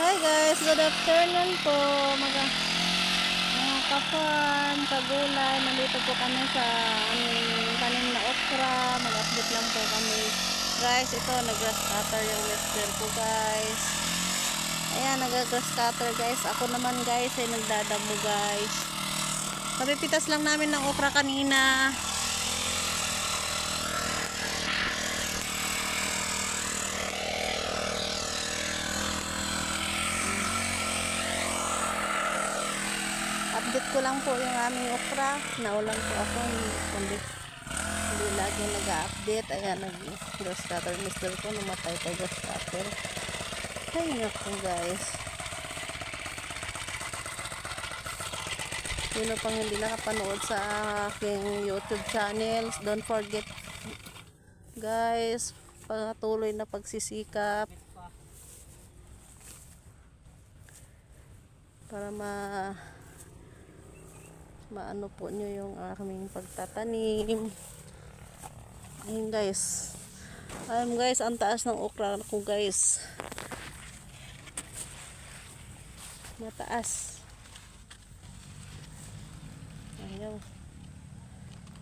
Hi guys, good afternoon po mga mga ka-farm, kagulay. Nandito po kami sa aming tanim na okra. Mag-update lang po kami. Guys, ito nag-grass cutter yung mister ko guys. Ayan, nag-grass cutter guys. Ako naman guys ay nagdadamo guys. Papipitas lang namin ng okra kanina. Update ko lang po yung aming okra. Naulan po ako. Kundi, hindi lagi nag-update. Ayan, nag-grass cutter. Mister ko, namatay pa grass cutter. Ay, naku guys. Sino pang hindi nakapanood sa aking YouTube channel, don't forget guys, patuloy na pagsisikap para ma maano po nyo yung aming pagtatanim. Ayun guys. Ayun guys ang taas ng okra ko guys. Mataas. Ayaw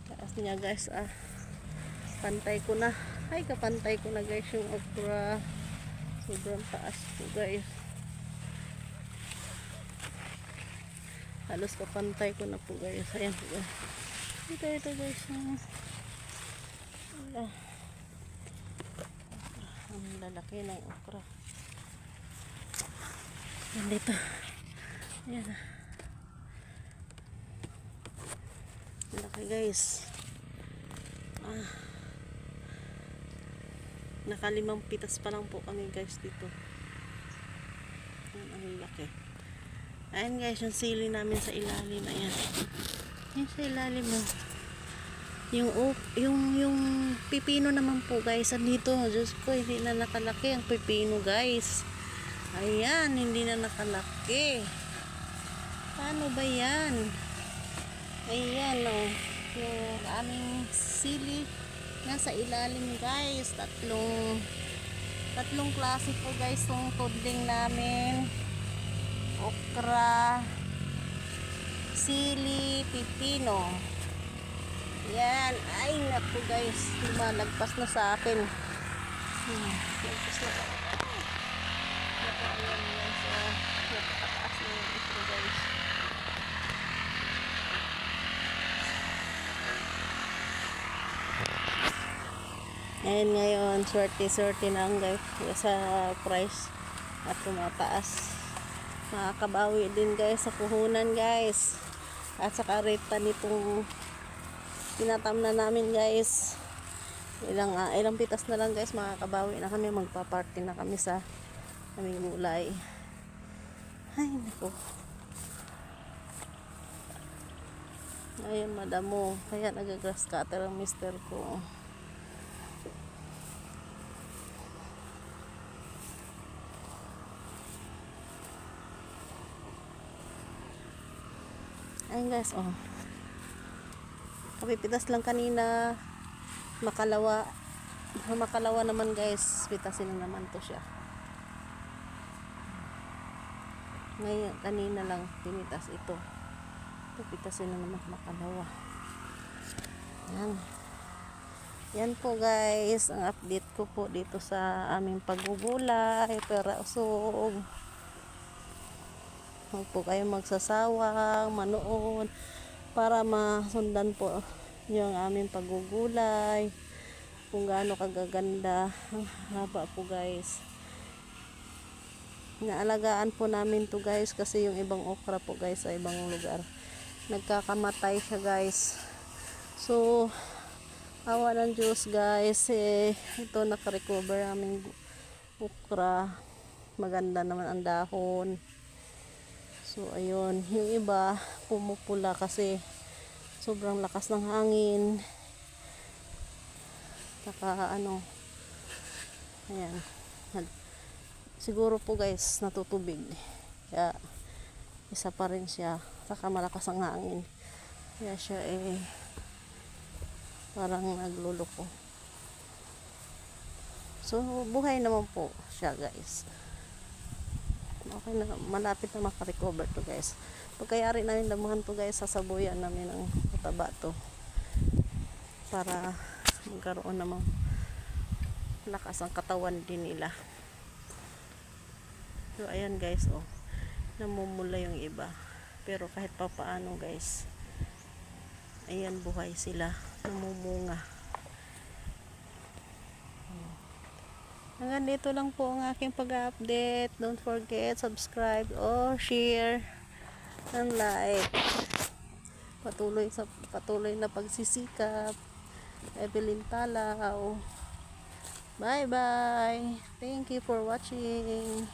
taas niya guys ah. Pantay ko na. Ay kapantay ko na guys yung okra. Sobrang taas po guys halos kapantay ko na po guys ayan po. Guys ito ito guys. Ah. ang lalaki ng okra. Yan dito. Ang laki guys. Ah. Nakalimang pitas pa lang po kami guys dito. Ayan, ang laki Ayan guys, yung sili namin sa ilalim. Ayan. Yan sa ilalim mo. Yung, op- yung, yung pipino naman po guys. Andito. Diyos ko, hindi na nakalaki ang pipino guys. Ayan, hindi na nakalaki. Paano ba yan? Ayan o. Oh. Yung aming sili nasa ilalim guys. Tatlong tatlong klase po guys yung tudling namin okra, sili, pipino. Yan. Ay, naku guys. Lumalagpas na sa akin. Hmm. Lagpas na. Ayan yung ito guys. Ayan ngayon, swerte-swerte na ang guys sa price at tumataas makakabawi din guys sa puhunan guys. At sa kareta nitong tinatam na namin guys. Ilang ah, ilang pitas na lang guys makakabawi na kami magpa-party na kami sa aming gulay ay nako ayun madamo. Kaya nagagrass cutter ang mister ko Ayun guys, oh. Kapipitas lang kanina. Makalawa. Makalawa naman guys. Pitasin na naman to siya. Ngayon, kanina lang pinitas ito. Pipitasin na naman makalawa. Yan. Yan po guys, ang update ko po dito sa aming paggugulay, pera usog. Huwag po kayo magsasawang, manood, para masundan po yung aming paggugulay. Kung gaano kagaganda. Ang haba po guys. Naalagaan po namin to guys kasi yung ibang okra po guys sa ibang lugar. Nagkakamatay siya guys. So, awa ng Diyos guys. Eh, ito nakarecover aming okra. Maganda naman ang dahon. So, ayun. Yung iba, pumupula kasi sobrang lakas ng hangin. Saka, ano, ayan. Siguro po guys, natutubig. Kaya, isa pa rin siya. Saka malakas ang hangin. Kaya siya eh, parang nagluloko. So, buhay naman po siya guys. Okay na, malapit na makarecover to guys. Pagkayari namin damuhan to guys, sasabuyan namin ng mataba to. Para magkaroon namang lakas ang katawan din nila. So, ayan guys, oh. Namumula yung iba. Pero kahit pa paano guys, ayan buhay sila. Namumunga. Hanggang dito lang po ang aking pag-update. Don't forget, subscribe or share and like. Patuloy sa patuloy na pagsisikap. Evelyn Talaw. Bye bye. Thank you for watching.